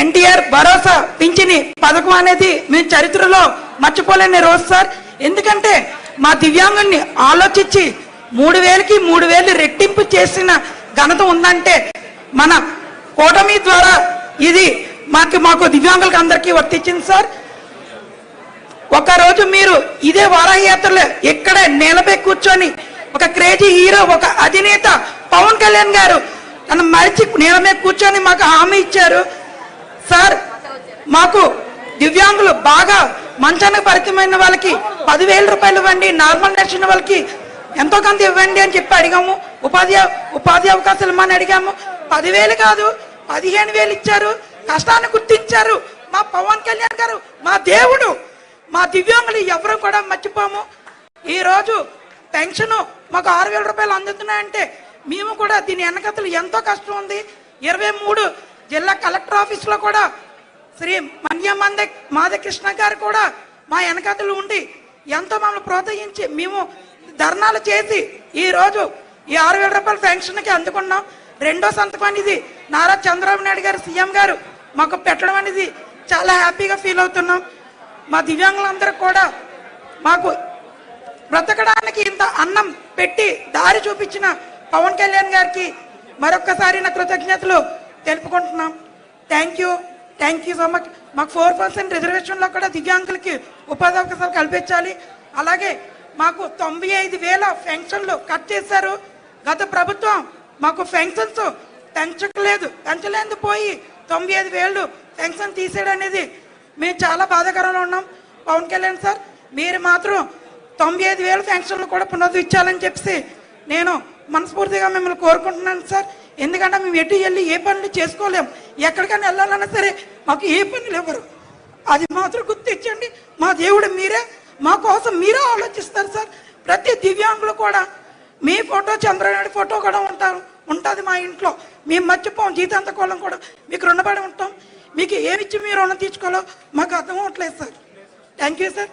ఎన్టీఆర్ భరోసా పింఛని పథకం అనేది మేము చరిత్రలో మర్చిపోలేని రోజు సార్. ఎందుకంటే మా దివ్యాంగుల్ని ఆలోచించి మూడు వేలకి మూడు వేలు రెట్టింపు చేసిన ఘనత ఉందంటే మన కూటమి ద్వారా ఇది మాకు మాకు దివ్యాంగులకు అందరికీ వర్తించింది సార్. ఒకరోజు మీరు ఇదే వారాహయాత్రలో ఇక్కడ నేలపై కూర్చొని ఒక క్రేజీ హీరో ఒక అధినేత పవన్ కళ్యాణ్ గారు తను మరిచి నేల మీద కూర్చొని మాకు హామీ ఇచ్చారు. సార్ మాకు దివ్యాంగులు బాగా మంచాన పరిచయమైన వాళ్ళకి పదివేల రూపాయలు ఇవ్వండి నార్మల్ నడిచిన వాళ్ళకి ఎంతో కొంత ఇవ్వండి అని చెప్పి అడిగాము. ఉపాధి ఉపాధి అవకాశాలు ఇమ్మని అడిగాము. పదివేలు కాదు పదిహేను వేలు ఇచ్చారు. కష్టాన్ని గుర్తించారు. మా పవన్ కళ్యాణ్ గారు మా దేవుడు మా దివ్యాంగులు ఎవరు కూడా మర్చిపోము. ఈరోజు పెన్షన్ మాకు ఆరు వేల రూపాయలు అందుతున్నాయంటే మేము కూడా దీని వెనకతలు ఎంతో కష్టం ఉంది. ఇరవై మూడు జిల్లా కలెక్టర్ ఆఫీస్లో కూడా శ్రీ మన్యమంద మాధకృష్ణ గారు కూడా మా వెనకతలు ఉండి ఎంతో మమ్మల్ని ప్రోత్సహించి మేము ధర్నాలు చేసి ఈ రోజు ఈ ఆరు వేల రూపాయల పెన్షన్కి అందుకున్నాం. రెండో సంతకం అనేది నారా చంద్రబాబు నాయుడు గారు సీఎం గారు మాకు పెట్టడం అనేది చాలా హ్యాపీగా ఫీల్ అవుతున్నాం. మా దివ్యాంగులందరూ కూడా మాకు బ్రతకడానికి ఇంత అన్నం పెట్టి దారి చూపించిన పవన్ కళ్యాణ్ గారికి మరొక్కసారి నా కృతజ్ఞతలు. తెలుపుకుంటున్నాం. Thank you thank you so much మాకు ఫోర్ పర్సెంట్ రిజర్వేషన్లో కూడా దివ్యాంగులకి ఉపాధి అవకాశాలు కల్పించాలి. అలాగే మాకు తొంభై ఐదు వేల పెన్షన్లు కట్ చేశారు. గత ప్రభుత్వం మాకు పెన్షన్స్ పెంచలేదు పెంచలేదు పోయి తొంభై ఐదు వేలు పెన్షన్ తీసేయడం అనేది మేము చాలా బాధాకరంలో ఉన్నాం. పవన్ కళ్యాణ్ సార్ మీరు మాత్రం తొంభై ఐదు వేల పెన్షన్లు కూడా పునరుద్ధరించాలని చెప్పేసి నేను మనస్ఫూర్తిగా మిమ్మల్ని కోరుకుంటున్నాను సార్. ఎందుకంటే మేము ఎటు వెళ్ళి ఏ పనులు చేసుకోలేము ఎక్కడికైనా వెళ్ళాలన్నా సరే మాకు ఏ పనులు ఇవ్వరు అది మాత్రం గుర్తించండి. మా దేవుడు మీరే. మా కోసం మీరే ఆలోచిస్తారు సార్. ప్రతి దివ్యాంగులు కూడా మీ ఫోటో చంద్రనాయుడు ఫోటో కూడా ఉంటారు. ఉంటుంది మా ఇంట్లో. మేము మర్చిపోం. జీతాంతకోళం కూడా మీకు రుణపడి ఉంటాం. మీకు ఏమిచ్చి మీరు రుణం తీసుకోవాలో మాకు అర్థం అవ్వట్లేదు సార్. Thank you sir